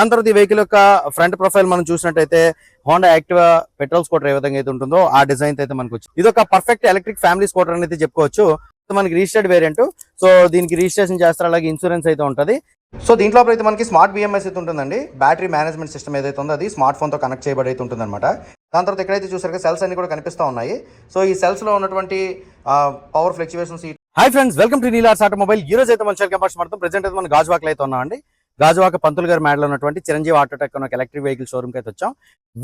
దాని తర్వాత ఈ వెహికల్ యొక్క ఫ్రంట్ ప్రొఫైల్ మనం చూసినట్టయితే హోండా యాక్టివా పెట్రోల్ స్కూటర్ ఏ విధంగా అయితే ఉంటుందో ఆ డిజైన్ అయితే మనకు వచ్చింది. ఇది ఒక పర్ఫెక్ట్ ఎలక్ట్రిక్ ఫ్యామిలీ స్కూటర్ అని అయితే చెప్పుకోవచ్చు. మనకి రిజిస్టర్డ్ వేరియంట్ సో దీనికి రిజిస్ట్రేషన్ చేస్తారు. అలాగే ఇన్సూరెన్స్ అయితే ఉంటుంది. సో దీంట్లో అయితే మనకి స్మార్ట్ బిఎంఎస్ అయితే ఉంటుందండి. బ్యాటరీ మేనేజ్మెంట్ సిస్టమ్ ఏదైతే ఉందో అది స్మార్ట్ ఫోన్తో కనెక్ట్ చేయబడి అయితే ఉంటుంది అనమాట దాని తర్వాత ఎక్కడైతే చూసారు సెల్స్ అన్ని కూడా కనిపిస్తూ ఉన్నాయి. సో ఈ సెల్స్లో ఉన్నటువంటి power fluctuations hi friends welcome to Neelars automobile ఈ రోజు అయితే మన షేర్ కంపార్ట్స్ మాత్రం ప్రెసెంట్ అయితే మన గాజువాకలో అయితే ఉన్నాం అండి గాజువాక పంతులు గారి మేడలో ఉన్నటువంటి చిరంజీవి ఆటోటెక్ ఒక ఎలక్ట్రిక్ వెహికల్ షోరూమ్ అయితే వచ్చాం.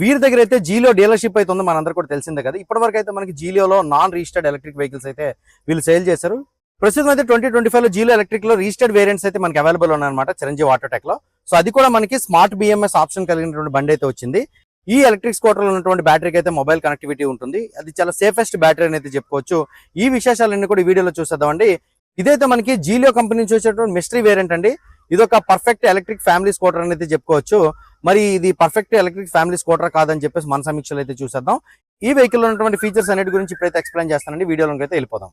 వీరి దగ్గర అయితే జీలో డీలర్షిప్ అయితే ఉందో మనందరూ కూడా తెలిసిందే కదా. ఇప్పటి వరకు అయితే మనకి జీలోలో నాన్ రిజిస్టర్డ్ ఎలక్ట్రిక్ వెహికల్స్ అయితే వీళ్ళు సేల్ చేశారు. ప్రస్తుతం అయితే ట్వంటీ ట్వంటీ ఫైవ్లో జీలో ఎలక్ట్రిక్లో రిజిస్టర్డ్ వేరియంట్స్ అయితే మనకి అవైలబుల్ ఉన్నాయన్నమాట చిరంజీవి ఆటోటెక్లో సో అది కూడా మనకి స్మార్ట్ బిఎంఎస్ ఆప్షన్ కలిగినటువంటి బండి అయితే వచ్చింది. ఈ ఎలక్ట్రిక్ స్కూటర్లో ఉన్నటువంటి బ్యాటరీకి అయితే మొబైల్ కనెక్టివిటీ ఉంటుంది. అది చాలా సేఫెస్ట్ బ్యాటరీ అని అయితే చెప్పుకోవచ్చు. ఈ విశేషాలన్నీ కూడా ఈ వీడియోలో చూసేద్దామండి. ఇదైతే మనకి జీలియో కంపెనీ నుంచి వచ్చేటువంటి మిస్టరీ వేరియంట్ అండి. ఇది ఒక పర్ఫెక్ట్ ఎలక్ట్రిక్ ఫ్యామిలీ స్కూటర్ అని అయితే చెప్పుకోవచ్చు. మరి ఇది పర్ఫెక్ట్ ఎలక్ట్రిక్ ఫ్యామిలీ స్కూటర్ కాదని చెప్పేసి మన సమీక్షలు అయితే చూసేద్దాం. ఈ వెహికల్ ఉన్నటువంటి ఫీచర్స్ అన్నిటి గురించి ఇప్పుడైతే ఎక్స్ప్లెయిన్ చేస్తానండి. వీడియోలోకి అయితే వెళ్ళిపోదాం.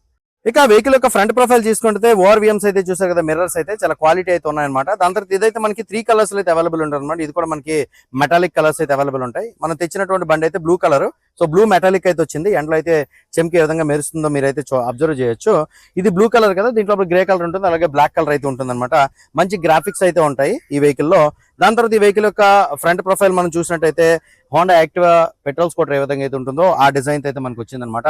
ఇక వెహికల్ యొక్క ఫ్రంట్ ప్రొఫైల్ తీసుకుంటే ఓవర్ విఎమ్స్ అయితే చూసారు కదా మిర్రర్స్ అయితే చాలా క్వాలిటీ అయితే ఉన్నాయన్నమాట. దాని తర్వాత ఇదైతే మనకి త్రీ కలర్స్ అయితే అవైలబుల్ ఉంటుంది అనమాట ఇది కూడా మనకి మెటాలిక్ కలర్స్ అయితే అవైలబుల్ ఉంటాయి. మనం తెచ్చినటువంటి బండి అయితే blue colour so blue metallic అయితే వచ్చింది. ఎండలో అయితే చెంకి ఏ విధంగా మెరుస్తుందో మీరు అయితే అబ్జర్వ్ చేయొచ్చు. ఇది బ్లూ కలర్ కదా దీంట్లో గ్రే కలర్ ఉంటుంది అలాగే బ్లాక్ కలర్ అయితే ఉంటుంది మంచి గ్రాఫిక్స్ అయితే ఉంటాయి ఈ వెహికల్లో. దాని తర్వాత ఈ వెహికల్ యొక్క ఫ్రంట్ ప్రొఫైల్ మనం చూసినట్టయితే హోండా యాక్టివా పెట్రోల్ స్కూటర్ ఏ విధంగా అయితే ఉంటుందో ఆ డిజైన్ అయితే మనకు వచ్చిందనమాట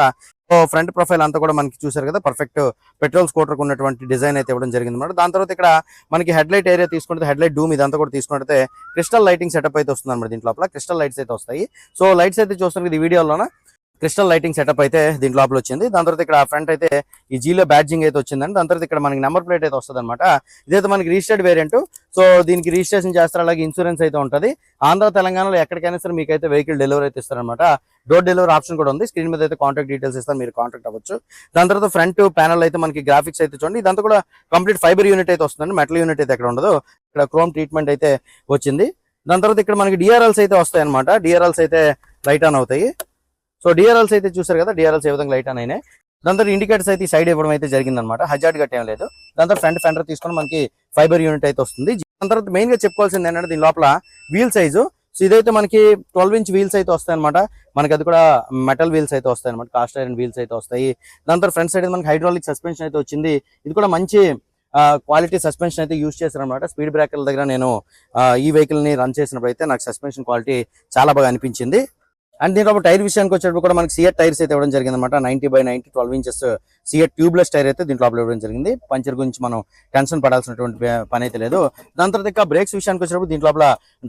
సో ఫ్రంట్ ప్రొఫైల్ అంతా కూడా మనకి చూసారు కదా పర్ఫెక్ట్ పెట్రోల్ స్కూటర్ ఉన్నటువంటి డిజైన్ అయితే ఇవ్వడం జరిగింది అనమాట దాని తర్వాత ఇక్కడ మనకి హెడ్ లైట్ ఏరియా తీసుకుంటే హెడ్ లైట్ డూమ్ ఇదంతా కూడా తీసుకుంటే క్రిస్టల్ లైటింగ్ సెటప్ అయితే వస్తుంది అనమాట దీంట్లో క్రిస్టల్ లైట్స్ అయితే వస్తాయి. సో లైట్స్ అయితే చూస్తారు ఇది వీడియోలోన? క్రిస్టల్ లైటింగ్ సెటప్ అయితే దీని లోపల వచ్చింది. దాని తర్వాత ఇక్కడ ఫ్రంట్ అయితే ఈ జీలో బ్యాడ్జింగ్ అయితే వచ్చిందండి. దాని తర్వాత ఇక్కడ మనకి నెంబర్ ప్లేట్ అయితే వస్తుంది అనమాట ఇదైతే మనకి రిజిస్టర్డ్ వేరియంట్ సో దీనికి రిజిస్ట్రేషన్ చేస్తారు. అలాగే ఇన్సూరెన్స్ అయితే ఉంటుంది. ఆంధ్ర తెలంగాణలో ఎక్కడికైనా సరే మీకైతే వెహికల్ డెలివరీ అయితే ఇస్తారనమాట డోర్ డెలివరీ ఆప్షన్ కూడా ఉంది. స్క్రీన్ మీద అయితే కాంటాక్ట్ డీటెయిల్స్ ఇస్తారు. మీరు కాంటాక్ట్ అవ్వచ్చు. దాని తర్వాత ఫ్రంట్ ప్యానల్ అయితే మనకి గ్రాఫిక్స్ అయితే చూడండి. ఇదంతా కూడా కంప్లీట్ ఫైబర్ యూనిట్ అయితే వస్తుందండి. మెటల్ యూనిట్ అయితే ఎక్కడ ఉండదు. ఇక్కడ క్రోమ్ ట్రీట్మెంట్ అయితే వచ్చింది. దాని తర్వాత ఇక్కడ మనకి డిఆర్ఎల్స్ అయితే వస్తాయి అనమాట డిఆర్ఎల్స్ అయితే లైట్ ఆన్ అవుతాయి. సో డిఆర్ఎల్స్ అయితే చూసారు కదా డిఆర్ఎల్స్ ఏ విధంగా లైట్ ఆన్ అయినాయి. దాని తర్వాత ఇండికేటర్స్ అయితే సైడ్ ఇవ్వడం అయితే జరిగింది అనమాట హజార్డ్ గట్ ఏం లేదు. దాని తర్వాత ఫ్రంట్ ఫెండర్ తీసుకొని మనకి ఫైబర్ యూనిట్ అయితే వస్తుంది. దాని తర్వాత మెయిన్గా చెప్పుకోవాల్సింది ఏంటంటే దీని లోపల వీల్ సైజు సో ఇదైతే మనకి ట్వెల్వ్ ఇంచ్ వీల్స్ అయితే వస్తాయి అనమాట మనకి అది కూడా మెటల్ వీల్స్ అయితే వస్తాయి అనమాట కాస్ట్ ఐరన్ వీల్స్ అయితే వస్తాయి. దాని తర్వాత ఫ్రంట్ సైడ్ మనకి హైడ్రాలిక్ సస్పెన్షన్ అయితే వచ్చింది. ఇది కూడా మంచి క్వాలిటీ సస్పెన్షన్ అయితే యూజ్ చేశారు అనమాట స్పీడ్ బ్రేకర్ల దగ్గర నేను ఈ వెహికల్ని రన్ చేసినప్పుడు అయితే నాకు సస్పెన్షన్ క్వాలిటీ చాలా బాగా అనిపించింది. అండ్ దీంట్లో టైర్ విషయానికి వచ్చేటప్పుడు కూడా మనకి సిఎట్ టైర్స్ అయితే ఇవ్వడం జరిగింది అనమాట ninety by ninety twelve inches CEAT tubeless tyre అయితే దీంట్లో ఇవ్వడం జరిగింది. పంచర్ గురించి మనం టెన్షన్ పడాల్సినటువంటి పని అయితే లేదు. దాని తర్వాత ఇంకా బ్రేక్స్ విషయానికి వచ్చేటప్పుడు దీంట్లో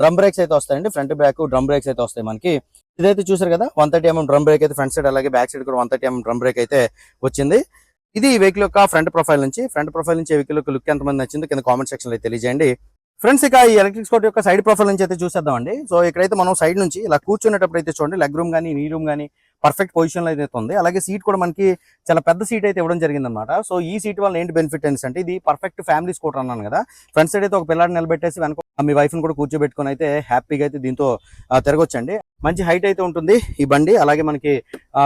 డ్రమ్ బ్రేక్స్ అయితే వస్తాయండి. ఫ్రంట్ బ్యాక్ డ్రమ్ బ్రేక్స్ అయితే వస్తాయి మనకి. ఇదైతే చూసారు కదా one thirty MM drum brake అయితే ఫ్రంట్ సైడ్ అలాగే బ్యాక్ సైడ్ కూడా one thirty MM drum brake అయితే వచ్చింది. ఇది ఈ వెహికల్ యొక్క ఫ్రంట్ ప్రొఫైల్ నుంచి ఫ్రంట్ ప్రొఫైల్ నుంచి వెహికల్ యొక్క లుక్ ఎంతమంది నచ్చిందో కింద కామెంట్ సెక్షన్లో తెలియజేయండి. ఫ్రెండ్స్ ఇక ఈ ఎలక్ట్రిక్ స్కూటర్ యొక్క సైడ్ ప్రొఫైల్ నుంచి అయితే చూసేద్దామండి. సో ఇక్కడైతే మనం సైడ్ నుంచి ఇలా కూర్చునేటప్పుడు అయితే చూడండి లెగ్ రూమ్ కానీ నీ రూమ్ కానీ పర్ఫెక్ట్ పొజిషన్లో అయితే ఉంది. అలాగే సీట్ కూడా మనకి చాలా పెద్ద సీట్ అయితే ఇవ్వడం జరిగింది అనమాట సో ఈ సీట్ వల్ల ఏంటి బెనిఫిట్ అంటే ఇది పర్ఫెక్ట్ ఫ్యామిలీ స్కూటర్ అన్నాను కదా. ఫ్రెండ్స్ సైడ్ అయితే ఒక పిల్లాడిని నిలబెట్టేసి వెనక మీ వైఫ్ని కూడా కూర్చోబెట్టుకొని అయితే హ్యాపీగా అయితే దీంతో తిరగొచ్చండి. మంచి హైట్ అయితే ఉంటుంది ఈ బండి. అలాగే మనకి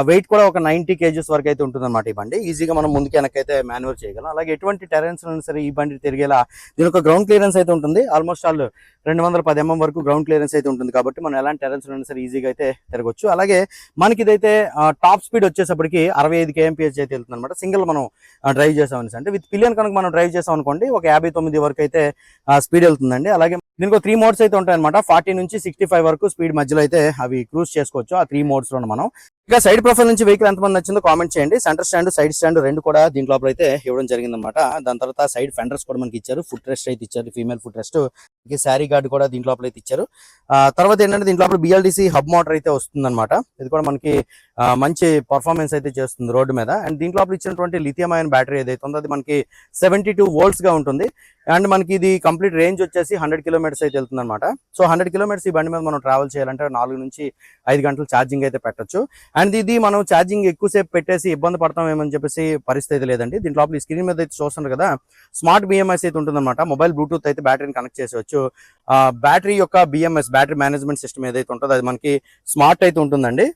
వెయిట్ కూడా ఒక నైన్టీ కేజీస్ వరకు అయితే ఉంటుంది అనమాట ఈ బండి. ఈజీగా మనం ముందుకు వెనకైతే మాన్యువర్ చేయగలం. అలాగే ఎటువంటి టెరెన్స్ సరే ఈ బండి తిరిగేలా దీని ఒక గ్రౌండ్ క్లియరెన్స్ అయితే ఉంటుంది. ఆల్మోస్ట్ ఆల్ రెండు వందల పది ఎంఎం వరకు గ్రౌండ్ క్లియరెన్స్ అయితే ఉంటుంది కాబట్టి మనం ఎలాంటి టెరెన్స్ సరే ఈజీగా అయితే తిరగొచ్చు. అలాగే మనకి ఇదైతే టాప్ స్పీడ్ వచ్చేసప్పటికి అరవై ఐదు కేఎంపీహెచ్ అయితే వెళ్తుంది అనమాట సింగిల్ మనం డ్రైవ్ చేసాం అంటే విత్ పిలియన్ కనుక మనం డ్రైవ్ చేసాం అనుకోండి ఒక యాభై తొమ్మిది వరకు అయితే స్పీడ్ వెళ్తుందండి. అలాగే దీనికి త్రీ మోడ్స్ అయితే ఉంటాయి అనమాట ఫార్టీ నుంచి సిక్స్టీ ఫైవ్ వరకు స్పీడ్ మధ్యలో అయితే అవి క్రూజ్ చేసుకోవచ్చు. ఆ త్రీ మోడ్స్లో మనం ఇక సైడ్ ప్రొఫైల్ నుంచి వెహికల్ ఎంతమంది నచ్చిందో కామెంట్ చేయండి. సెంటర్ స్టాండ్ సైడ్ స్టాండ్ రెండు కూడా దీంట్లో అయితే ఇవ్వడం జరిగింది అనమాట దాని తర్వాత సైడ్ ఫెండర్స్ కూడా మనకి ఇచ్చారు. ఫుట్ రెస్ట్ అయితే ఇచ్చారు. Female foot rest. Sari guard కూడా దీంట్లో అయితే ఇచ్చారు. ఆ, తర్వాత ఏంటంటే దీంట్లో బిఎల్డిసి హబ్ మోటార్ అయితే వస్తుందన్నమాట. ఇది కూడా మనకి మంచి పర్ఫార్మెన్స్ అయితే చేస్తుంది రోడ్డు మీద. అండ్ దీంట్లో ఇచ్చినటువంటి లిథియం అయన్ బ్యాటరీ ఏదైతే ఉందో అది మనకి సెవెంటీ టూ వోల్ట్స్గా ఉంటుంది. అండ్ మనకి ఇది కంప్లీట్ రేంజ్ వచ్చేసి హండ్రెడ్ కిలోమీటర్స్ అయితే వెళ్తుంది అనమాట సో హండ్రెడ్ కిలోమీటర్స్ ఈ బండి మీద మనం ట్రావెల్ చేయాలంటే నాలుగు నుంచి ఐదు గంటలు ఛార్జింగ్ అయితే పెట్టొచ్చు. అండ్ ఇది మనం ఛార్జింగ్ ఎక్కువసేపు పెట్టేసి ఇబ్బంది పడతామేమని చెప్పేసి పరిస్థితి లేదండి. దీంట్లో ఈ స్క్రీన్ మీద అయితే చూస్తున్నారు కదా స్మార్ట్ బిఎంఎస్ అయితే ఉంటుందన్నమాట. మొబైల్ బ్లూటూత్ అయితే బ్యాటరీని కనెక్ట్ చేసేవచ్చు బ్యాటరీ యొక్క B M S battery management system ఏదైతే ఉంటుందో అది మనకి స్మార్ట్ అయితే ఉంటుందండి.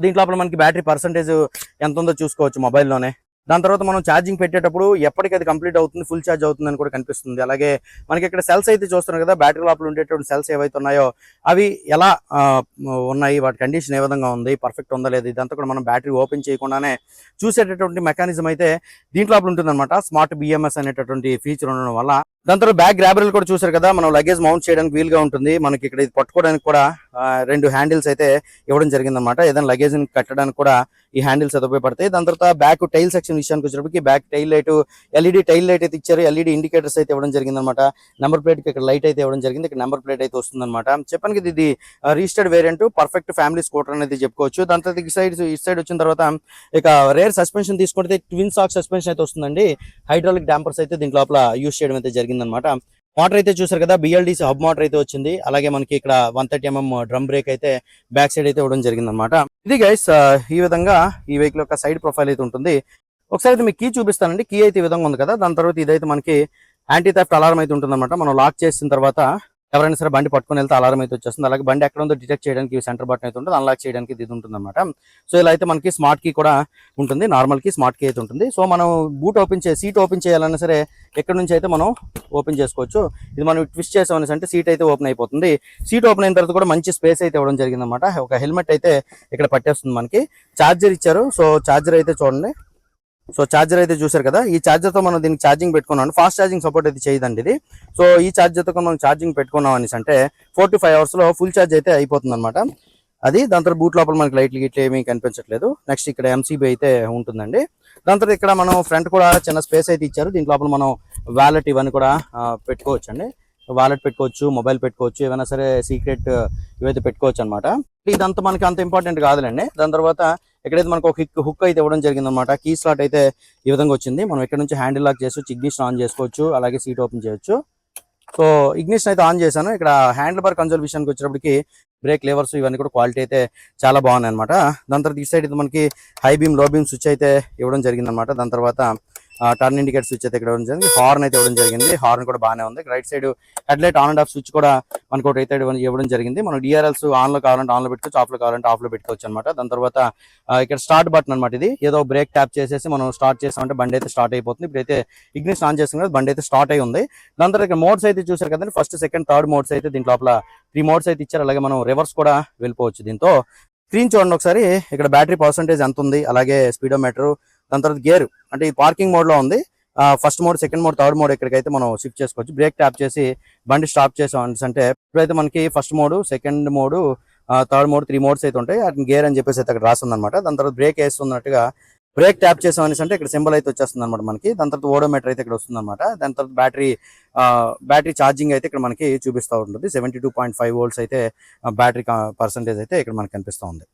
దీంట్లో మనకి బ్యాటరీ పర్సంటేజ్ ఎంత ఉందో చూసుకోవచ్చు మొబైల్లోనే దాని తర్వాత మనం ఛార్జింగ్ పెట్టేటప్పుడు ఎప్పటికీ అది కంప్లీట్ అవుతుంది ఫుల్ ఛార్జ్ అవుతుంది అని కూడా కనిపిస్తుంది. అలాగే మనకి ఇక్కడ సెల్స్ అయితే చూస్తున్నాం కదా బ్యాటరీ లోపల ఉండేటువంటి సెల్స్ ఏవైతే ఉన్నాయో అవి ఎలా ఉన్నాయి వాటి కండిషన్ ఏ విధంగా ఉంది పర్ఫెక్ట్ ఉందా లేదు ఇదంతా కూడా మనం బ్యాటరీ ఓపెన్ చేయకుండానే చూసేటటువంటి మెకానిజం అయితే దీంట్లో లోపల ఉంటుందన్నమాట. స్మార్ట్ బిఎంఎస్ అనేటటువంటి ఫీచర్ ఉండడం వల్ల. దాని తర్వాత బ్యాగ్ గ్రాబరీలు కూడా చూసారు కదా మనం లగేజ్ మౌంట్ చేయడానికి వీలుగా ఉంటుంది. మనకి ఇక్కడ ఇది పట్టుకోవడానికి కూడా రెండు హ్యాండిల్స్ అయితే ఇవ్వడం జరిగిందన్నమాట. ఏదైనా లగేజ్ కట్టడానికి కూడా ఈ హ్యాండిల్స్ అయితే ఉపయోగపడతాయి. దాని తర్వాత బ్యాక్ టైల్ సెక్షన్ విషయానికి వచ్చినప్పటికి back tail light LED tail light అయితే ఇచ్చారు. ఎల్ఈడి ఇండికేటర్స్ అయితే ఇవ్వడం జరిగిందన్నమాట. నెంబర్ ప్లేట్కి ఇక్కడ లైట్ అయితే ఇవ్వడం జరిగింది. ఇక్కడ నెంబర్ ప్లేట్ అయితే వస్తుందన్నమాట. చెప్పాను కదా ఇది registered variant perfect family scooter అనేది చెప్పుకోవచ్చు. దాని తర్వాత ఈ సైడ్ ఈ సైడ్ వచ్చిన తర్వాత ఇక రేర్ సస్పెన్షన్ తీసుకుంటే ట్విన్ సాక్ సస్పెన్షన్ అయితే వస్తుందండి. హైడ్రాలిక్ డాంపర్స్ అయితే దీని లోపల యూస్ చేయడం అయితే జరిగిందనమాట మోటార్ అయితే చూసారు కదా బిఎల్డిసి హబ్ మోటార్ అయితే వచ్చింది. అలాగే మనకి ఇక్కడ one thirty MM drum brake అయితే బ్యాక్ సైడ్ అయితే ఇవ్వడం జరిగింది అనమాట ఇది గైస్ ఈ విధంగా ఈ వెహికల్ యొక్క సైడ్ ప్రొఫైల్ అయితే ఉంటుంది. ఒకసారి అయితే మీకు కీ చూపిస్తానండి. కీ అయితే ఈ విధంగా ఉంది కదా దాని తర్వాత ఇదైతే మనకి యాంటీ థెఫ్ట్ అలారం అయితే ఉంటుంది మనం లాక్ చేసిన తర్వాత ఎవరైనా సరే బండి పట్టుకొని వెళ్తే అలారం అయితే వచ్చేస్తుంది. అలాగే బండి ఎక్కడ ఉందో డిటెక్ట్ చేయడానికి సెంటర్ బటన్ అయితే ఉంటుంది. అన్లాక్ చేయడానికి ఇది ఉంటుంది అనమాట సో ఇలా అయితే మనకి స్మార్ట్ కీ కూడా ఉంటుంది. నార్మల్ కీ స్మార్ట్ కీ అయితే ఉంటుంది. సో మనం బూట్ ఓపెన్ చే సీట్ ఓపెన్ చేయాలన్నా సరే ఎక్కడ నుంచి అయితే మనం ఓపెన్ చేసుకోవచ్చు? ఇది మనం ట్విస్ట్ చేసామని అంటే సీట్ అయితే ఓపెన్ అయిపోతుంది. సీట్ ఓపెన్ అయిన తర్వాత కూడా మంచి స్పేస్ అయితే ఇవ్వడం జరిగిందనమాట ఒక హెల్మెట్ అయితే ఇక్కడ పట్టేస్తుంది మనకి. ఛార్జర్ ఇచ్చారు. సో ఛార్జర్ అయితే చూడండి. సో ఛార్జర్ అయితే చూసారు కదా? ఈ ఛార్జర్తో మనం దీనికి ఛార్జింగ్ పెట్టుకున్నాం ఫాస్ట్ ఛార్జింగ్ సపోర్ట్ అయితే చేయదండి ఇది. సో ఈ ఛార్జర్తో మనం ఛార్జింగ్ పెట్టుకున్నాం అనేసి అంటే ఫోర్ టు ఫైవ్ అవర్స్లో ఫుల్ ఛార్జ్ అయితే అయిపోతుంది అనమాట అది దాని తర్వాత బూట్ లోపల మనకి లైట్లు గిట్లు ఏమీ కనిపించట్లేదు. నెక్స్ట్ ఇక్కడ ఎంసీబీ అయితే ఉంటుందండి. దాని తర్వాత ఇక్కడ మనం ఫ్రంట్ కూడా చిన్న స్పేస్ అయితే ఇచ్చారు. దీంట్ లోపల మనం వ్యాలెట్ ఇవన్నీ కూడా పెట్టుకోవచ్చు అండి వాలెట్ పెట్టుకోవచ్చు మొబైల్ పెట్టుకోవచ్చు ఏమైనా సరే సీక్రెట్ ఇవైతే పెట్టుకోవచ్చు అనమాట ఇదంతా మనకి అంత ఇంపార్టెంట్ కాదులేండి. దాని తర్వాత ఎక్కడైతే మనకు ఒక హిక్ హుక్ అయితే ఇవ్వడం జరిగింది అనమాట కీ స్లాట్ అయితే ఈ విధంగా వచ్చింది. మనం ఇక్కడ నుంచి హ్యాండిల్ లాక్ చేసుకోవచ్చు ఇగ్నిషన్ ఆన్ చేసుకోవచ్చు అలాగే సీట్ ఓపెన్ చేయొచ్చు. సో ఇగ్నిషన్ అయితే ఆన్ చేశాను. ఇక్కడ హ్యాండిల్ బార్ కన్సోల్ విషయానికి వచ్చేటప్పటికి బ్రేక్ లేవర్స్ ఇవన్నీ కూడా క్వాలిటీ అయితే చాలా బాగున్నాయి అనమాట దాని తర్వాత ఈ సైడ్ అయితే మనకి హై బీమ్లో బీమ్ స్విచ్ అయితే ఇవ్వడం జరిగింది అనమాట దాని తర్వాత టర్న్ ఇండికేటర్ స్విచ్ అయితే ఇక్కడ ఇవ్వడం జరిగింది. హార్న్ అయితే ఇవ్వడం జరిగింది. హార్న్ కూడా బాగానే ఉంది. Right side head light on and off switch కూడా మనకు ఒకటి అయితే ఇవ్వడం- జరిగింది. మనం డిఆర్ఎల్స్ ఆన్లో కావాలంటే ఆన్లో పెట్టుకోవచ్చు ఆఫ్లో కావాలంటే ఆఫ్లో పెట్టుకోవచ్చు అనమాట దాని తర్వాత ఇక్కడ స్టార్ట్ బటన్ అనమాట ఇది. ఏదో బ్రేక్ ట్యాప్ చేసేసి మనం స్టార్ట్ చేసామంటే బండి అయితే స్టార్ట్ అయిపోతుంది. ఇప్పుడైతే ఇగ్నిషన్ ఆన్ చేస్తాం కదా బండి అయితే స్టార్ట్ అయి ఉంది. దాని తర్వాత ఇక్కడ మోడ్స్ అయితే చూసారు కదండి. ఫస్ట్ సెకండ్ థర్డ్ మోడ్స్ అయితే దీంట్లో లోపల త్రీ మోడ్స్ అయితే ఇచ్చారు. అలాగే మనం రివర్స్ కూడా వెళ్ళిపోవచ్చు దీంతో. స్క్రీన్ చూడండి ఒకసారి. ఇక్కడ బ్యాటరీ పర్సంటేజ్ ఎంత ఉంది? అలాగే స్పీడోమీటర్ దాని తర్వాత గేర్. అంటే ఈ పార్కింగ్ మోడ్లో ఉంది first mode second mode third mode ఇక్కడికైతే మనం షిఫ్ట్ చేసుకోవచ్చు. బ్రేక్ ట్యాప్ చేసి బండి స్టాప్ చేసాం అంటే ఇప్పుడైతే మనకి first mode second mode third mode three modes అయితే ఉంటాయి. వాటిని గేర్ అని చెప్పేసి అయితే అక్కడ రాస్తుంది అనమాట దాని తర్వాత బ్రేక్ వేస్తున్నట్టుగా బ్రేక్ ట్యాప్ చేసాం అనేసి అంటే ఇక్కడ సింబల్ అయితే వచ్చేస్తుంది అనమాట మనకి. దాని తర్వాత ఓడోమీటర్ అయితే ఇక్కడ వస్తుంది అనమాట దాని తర్వాత బ్యాటరీ బ్యాటరీ ఛార్జింగ్ అయితే ఇక్కడ మనకి చూపిస్తూ ఉంటుంది. Seventy two point five volts అయితే బ్యాటరీ పర్సంటేజ్ అయితే ఇక్కడ మనకి కనిపిస్తూ ఉంది.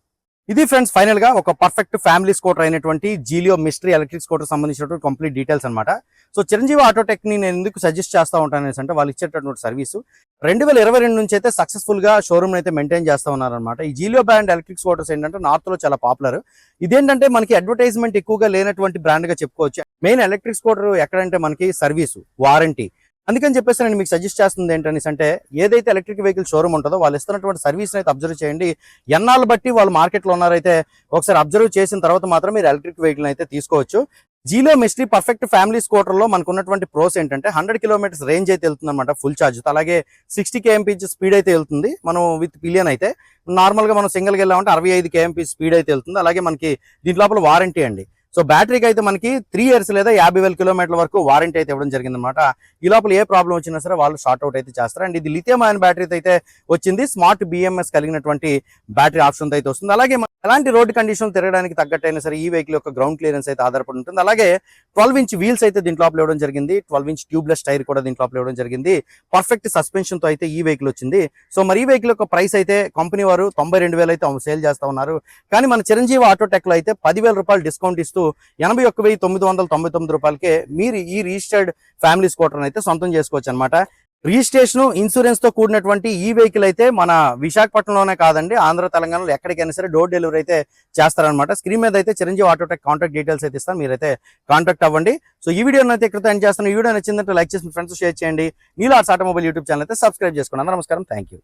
ఇది ఫ్రెండ్స్ ఫైనల్గా ఒక పర్ఫెక్ట్ ఫ్యామిలీ స్కూటర్ అయినటువంటి జీలియో మిస్టరీ ఎలక్ట్రిక్ స్కూటర్ సంబంధించినటువంటి కంప్లీట్ డీటెయిల్స్ అనమాట సో చిరంజీవి ఆటోటెక్ని నేను ఎందుకు సజెస్ట్ చేస్తా ఉంటాను అనేసి అంటే వాళ్ళు ఇచ్చేటటువంటి సర్వీస్ రెండు వేల ఇరవై రెండు నుంచి అయితే సక్సెస్ఫుల్గా షోరూమ్ అయితే మెయింటైన్ చేస్తా ఉన్నారనమాట ఈ జీలియో బ్రాండ్ ఎలక్ట్రిక్ స్కూటర్స్ ఏంటంటే నార్త్లో చాలా పాపులర్ ఇదేంటంటే మనకి అడ్వర్టైజ్మెంట్ ఎక్కువగా లేనటువంటి బ్రాండ్గా చెప్పుకోవచ్చు. మెయిన్ ఎలక్ట్రిక్ స్కూటర్ ఎక్కడంటే మనకి సర్వీసు వారంటీ అందుకని చెప్పేసి నేను మీకు సజెస్ట్ చేస్తుంది ఏంటనేసి అంటే ఏదైతే ఎలక్ట్రిక్ వెహికల్ షోరూమ్ ఉంటుందో వాళ్ళు ఇస్తున్నటువంటి సర్వీస్ అయితే అబ్జర్వ్ చేయండి. ఎన్నాళ్ళు బట్టి వాళ్ళు మార్కెట్లో ఉన్నారైతే ఒకసారి అబ్జర్వ్ చేసిన తర్వాత మాత్రం మీరు ఎలక్ట్రిక్ వెహికల్ అయితే తీసుకోవచ్చు. జీలో మిస్ట్రీ పర్ఫెక్ట్ ఫ్యామిలీ స్కూటర్లో మనకు ఉన్నటువంటి ప్రోస్ ఏంటంటే హండ్రెడ్ కిలోమీటర్స్ రేంజ్ అయితే వెళ్తుంది అనమాట ఫుల్ ఛార్జ్ అలాగే సిక్స్టీ కేఎంపీ స్పీడ్ అయితే వెళ్తుంది మనం విత్ పిలియన్ అయితే. నార్మల్గా మనం సింగిల్గా వెళ్ళామంటే అరవై ఐదు కేఎంపీ స్పీడ్ అయితే వెళ్తుంది. అలాగే మనకి దీని లోపల వారంటీ అండి. సో బ్యాటరీకి అయితే మనకి త్రీ ఇయర్స్ లేదా యాభై వేల కిలోమీటర్ల వరకు వారంటీ అయితే ఇవ్వడం జరిగింది అనమాట ఈ లోపల ఏ ప్రాబ్లం వచ్చినా సరే వాళ్ళు షార్ట్ అవుట్ అయితే చేస్తారు. అండ్ ఇది లిథియం అయన్ బ్యాటరీ అయితే వచ్చింది. స్మార్ట్ బిఎంఎస్ కలిగినటువంటి బ్యాటరీ ఆప్షన్ అయితే వస్తుంది. అలాగే మన ఎలాంటి రోడ్డు కండిషన్ తిరగడానికి తగ్గట్టయినా సరే ఈ వెహికల్ యొక్క గ్రౌండ్ క్లియరెన్స్ అయితే ఆధారపడి ఉంటుంది. అలాగే ట్వెల్వ్ ఇంచ్ వీల్స్ అయితే దీంట్లో ఇవ్వడం జరిగింది. ట్వెల్వ్ ఇంచ్ ట్యూబ్లెస్ టైర్ కూడా దీంట్లో ఇవ్వడం జరిగింది. పర్ఫెక్ట్ సస్పెన్షన్తో అయితే ఈ వెహికల్ వచ్చింది. సో మరి ఈ వెహికల్ యొక్క ప్రైస్ అయితే కంపెనీ వారు తొంభై రెండు అయితే సేల్ చేస్తా ఉన్నారు. కానీ మన చిరంజీవి ఆటోటెక్లో అయితే పదివేల రూపాయలు డిస్కౌంట్ ఇస్తూ ఎనభై ఒక్క వెయ్యి తొమ్మిది వందల తొంభై తొమ్మిది రూపాయలకే మీరు ఈ రిజిస్టర్డ్ ఫ్యామిలీ స్కూటర్ అయితే సొంతం చేసుకోవచ్చు అనమాట రిజిస్ట్రేషన్ ఇన్సూరెన్స్తో కూడినటువంటి ఈ వెహికల్ అయితే మన విశాఖపట్నంలోనే కాదండి ఆంధ్ర తెలంగాణలో ఎక్కడికైనా సరే డోర్ డెలివరీ అయితే చేస్తారనమాట స్క్రీన్ మీద అయితే చిరంజీవి ఆటోటెక్ కాంటాక్ట్ డీటెయిల్స్ అయితే ఇస్తాను మీరైతే కాంటాక్ట్ అవ్వండి. సో ఈ వీడియో అయితే ఇక్కడ ఎండ్ చేస్తాను. ఈ వీడియో నచ్చిందంటే లైక్ చేసి ఫ్రెండ్స్ షేర్ చేయండి. నీలా ఆటోమొబైల్ యూట్యూబ్ ఛానల్ అయితే సబ్స్క్రైబ్ చేసుకోండి నమస్కారం. Thank you